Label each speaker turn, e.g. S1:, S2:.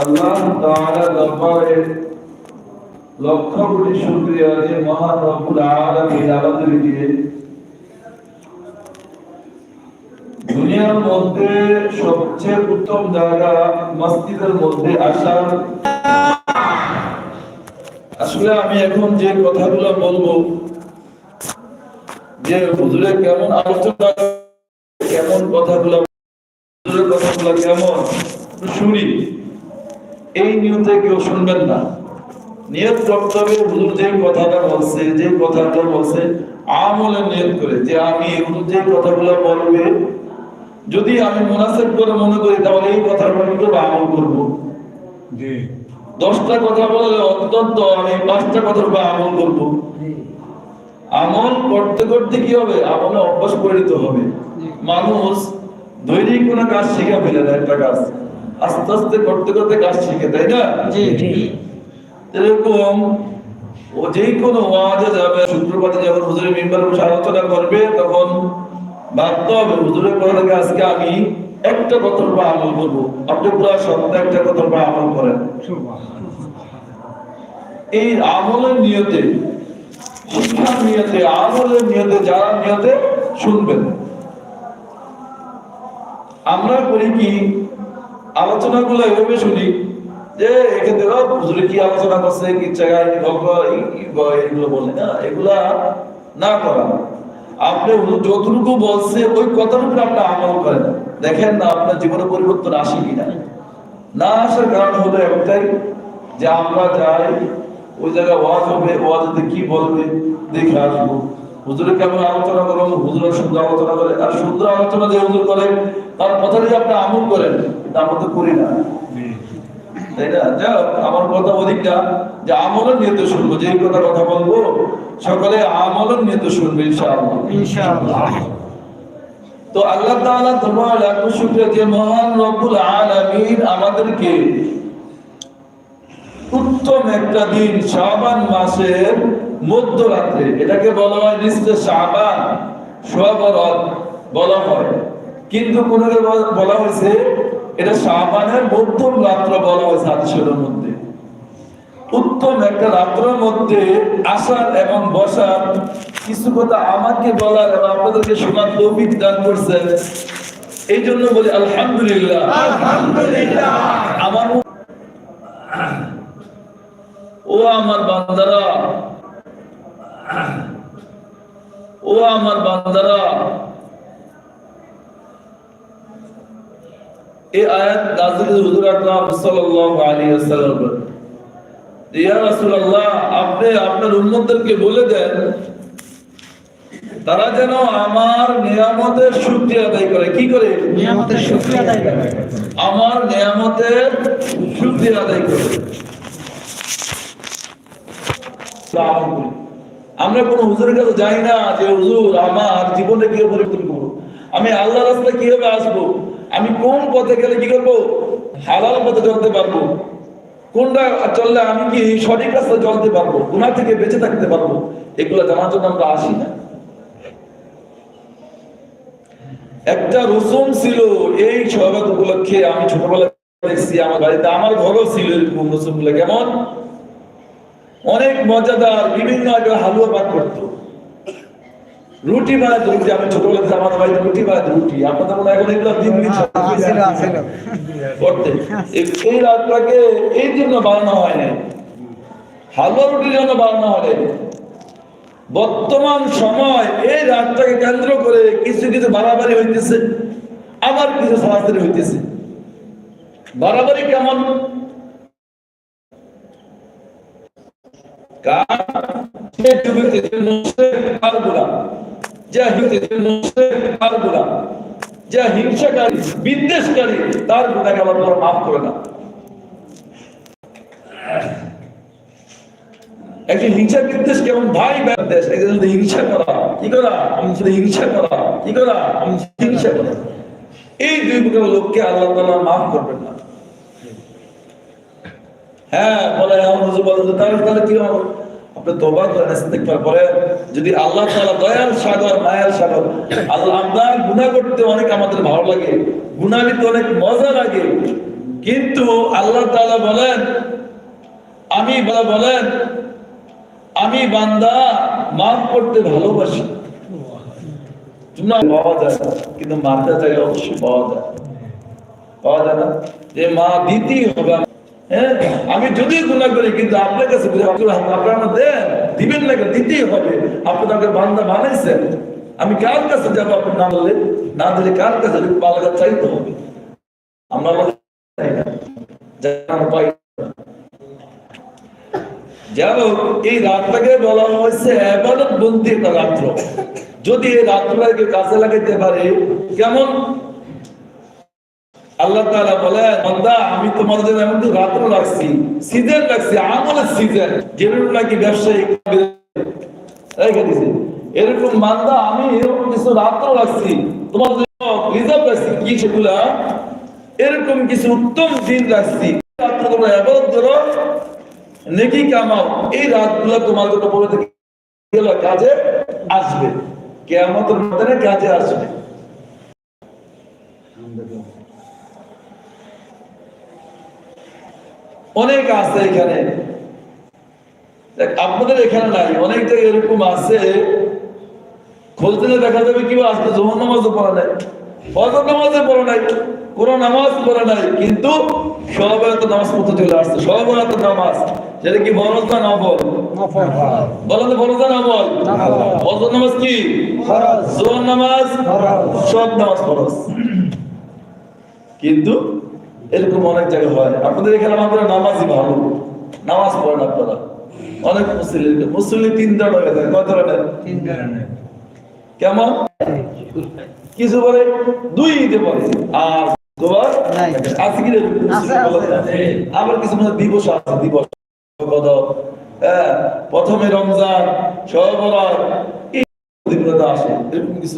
S1: আল্লাহ লক্ষ কোটি যে মহান রব্বুল আলামিন আমাদেরকে দুনিয়ার মধ্যে সবচেয়ে উত্তম জায়গা মসজিদের মধ্যে আসার। আসলে আমি এখন যে কথাগুলো বলব, যে হুজুরে কেমন আলোচনা, কেমন কথাগুলো কথাগুলো কেমন, শুনি। এই নিয়তে কেউ শুনবেন না। নিয়ত করতে হবে হুজুর যে কথাটা বলছে যে কথাটা বলছে আমলে নিয়ত করে যে আমি হুজুর যে কথাগুলো বলবে যদি আমি মুনাসিব করে মনে করি তাহলে এই কথাগুলো আমি করব আমল করব।
S2: জি।
S1: দশটা কথা বললে অন্তত আমি পাঁচটা কথার উপর আমল করব। আমল করতে করতে কি হবে? আমলে অভ্যাস পরিণত হবে। মানুষ দৈনিক কোনো কাজ শিখে ফেলে না একটা কাজ। আস্তে আস্তে করতে করতে কাজ শিখে তাই না? এরকম ও যে কোনো ওয়াজে যাবে শুক্রবারে যখন হুজুরের মেম্বার বসে আলোচনা করবে তখন ভাবতে হবে হুজুরের কথা থেকে আজকে আমি একটা কথার উপর আমল করব। আপনি পুরো সপ্তাহে একটা কথার উপর আমল করেন। এই আমলের নিয়তে শিক্ষার নিয়তে আমলের নিয়তে যারা নিয়তে শুনবেন। আমরা করি কি আলোচনাগুলো এভাবে শুনি যে এখান থেকে "ও, হুজুরে কি আলোচনা করছে? কি জায়গায় এগুলো বলে। না এগুলা না করা। আপনি যতটুকু বলছে ওই কথার উপরে আপনি আমল করেন। দেখেন না আপনার জীবনে পরিবর্তন আসে কিনা। না আসার কারণ হলো একটাই যে আমরা যাই ওই জায়গায় ওয়াজ হবে ওয়াজে কি বলবে দেখে আসব। হুজুরে কেমন আলোচনা হুজুরের আলোচনা করে আর আলোচনা যে হুজুর করে তার কথা যদি আপনি আমল করেন কিন্তু আমরা তো করি না। তাই না? যাক আমার কথা অধিকটা যে আমলের নিয়তে শুনব যে কথা কথা বলব সকালে আমলের নিয়তে শুনব ইনশাআল্লাহ।
S3: ইনশাআল্লাহ।
S1: তো আল্লাহ তাআলা তোমার শুকরিয়া যে মহান রব্বুল আলামিন আমাদেরকে উত্তম একটা দিন শাবান মাসের মধ্যরাত্রে এটাকে বলা হয় নিশ্চয় শাবান শোয়াবরত বলা হয়। কিন্তু কোন বলা হয়েছে এটা শাবানের মধ্যম রাত্র বলা হয়েছে হাদিসের মধ্যে। উত্তম একটা রাত্রের মধ্যে আসার এবং বসার কিছু কথা আমাকে বলার এবং আপনাদেরকে শোনার তৌফিক দান করছেন। এই জন্য বলি আলহামদুলিল্লাহ।
S3: আলহামদুলিল্লাহ।
S1: আমার ও আমার বান্দারা ও আমার বান্দারা এই আয়াত নাযিল হুজুর আকরাম সাল্লাল্লাহু আলাইহি ওয়াসাল্লাম ইয়া রাসূলুল্লাহ আপনি আপনার উম্মতদেরকে বলে দেন তারা যেন আমার নিয়ামতের শুকরিয়া আদায় করে। কি করে?
S3: নিয়ামতের শুকরিয়া আদায় করে।
S1: আমার নিয়ামতের শুকরিয়া আদায় করে। আমল করি। আমরা কোন হুজুরের কাছে যাই না যে, হুজুর, আমার জীবনে কি পরিবর্তন করব? আমি আল্লাহ রাস্তায় কীভাবে আসব? আমি কোন পথে গেলে কি করব? হালাল পথে চলতে পারব? কোনটা চললে আমি কি সঠিক রাস্তায় চলতে পারব? গুণা থেকে বেঁচে থাকতে পারব? এগুলো জানার জন্য আমরা আসি না। একটা রসুম ছিল এই সহবাদ উপলক্ষে আমি ছোটবেলায় দেখছি, আমার বাড়িতে আমার ঘরও ছিল এরকম রসুমগুলো কেমন? অনেক মজাদার বিভিন্ন আগে হালুয়া পাক করতো। রুটি বানাতো রুটি আমি ছোটবেলাতে আমার রুটি রুটি। আপনাদের মনে এখন এগুলো দিন দিন করতে এই- এই রাতটাকে এই জন্য বানানো হয় না হালুয়া রুটির জন্য বানানো হয় বর্তমান সময় এই রাতটাকে কেন্দ্র করে কিছু কিছু বাড়াবাড়ি হইতেছে আবার কিছু সরাসরি হইতেছে। বাড়াবাড়ি কেমন? বিদ্বেষকারী তার গুণাকে তাআলা মাফ করে না একজন হিংসা বিদ্বেষ কেমন ভাই বিদ্বেষ একজন হিংসা করা কি করা শুধু হিংসা করা কি করা আমি হিংসা করা এই দুই লোককে আল্লাহ মাফ করবেন না। হ্যাঁ যদি আল্লাহ সাগর সাগর, আল্লাহ করতে অনেক আমাদের ভালো লাগে নিতে অনেক মজা লাগে। কিন্তু আল্লাহ বলেন, আমি বলা বলেন, আমি বান্দা মাফ করতে ভালোবাসি। পাওয়া যায় কিন্তু মানতে চাই অবশ্যই পাওয়া যায়। পাওয়া যায় না। যে মা দিতেই হবে হ্যাঁ আমি যদি গুণা করি কিন্তু আপনার কাছে আপনার আমার দেন দিবেন না দিতেই হবে। আপনাকে বান্দা বানাইছেন। আমি কার কাছে যাব আপনি না বললে? না দিলে কার কাছে? চাইতে হবে। আমরা পাই। যাই হোক, এই রাতটাকে বলা হয়েছে এবাদত বন্দি একটা রাত্র। যদি এই রাত্রটাকে কাজে লাগাইতে পারে কেমন? আল্লাহ তাআলা বলে বান্দা, আমি তোমাদের এমন রাত্র রাখছি সিজন রাখছি আমলের সিজন। যেগুলো নাকি দিছে এরকম আমি এরকম কিছু রাত্র রাখছি জন্য রিজার্ভ রাখছি কি সেগুলা? এরকম কিছু উত্তম দিন রাখছি রাত্র তোমরা এবাদত করো, নেকি কামাও, এই রাতগুলো তোমাদের উপরে কাজে আসবে, কেয়ামতের মধ্যে কাজে আসবে। অনেক আছে এখানে। আপনাদের এখানে নাই অনেক জায়গায় এরকম আছে। খোঁজ দিলে দেখা যাবে কি আজকে জোহর নামাজও পড়া নাই ফজর নামাজও পড়া নাই কোন নামাজ পড়া নাই কিন্তু নামাজ পড়তে চলে আসছে সহবেলাতে নামাজ। যেটা কি বরজ না নফল? না নফল? ফজর নামাজ কি?
S3: ফরজ।
S1: জোহর নামাজ?
S3: ফরজ।
S1: সব নামাজ ফরজ। কিন্তু এরকম অনেক জায়গায় হয় আপনাদের এখানে আমাদের নামাজই ভালো। নামাজ পড়েন আপনারা। অনেক মুসলিম মুসলিম তিন ধরনের কয় ধরনের?
S3: তিন ধরনের।
S1: কেমন? কিছু বলে? দুই ঈদে পড়ে আর তোমার?
S3: নাই।
S1: আছে কি রে?
S3: আছে, আছে।
S1: আবার কিছু মানে দিবস আছে দিবস। হ্যাঁ প্রথমে রমজান সহবরাত আসে। এরকম কিছু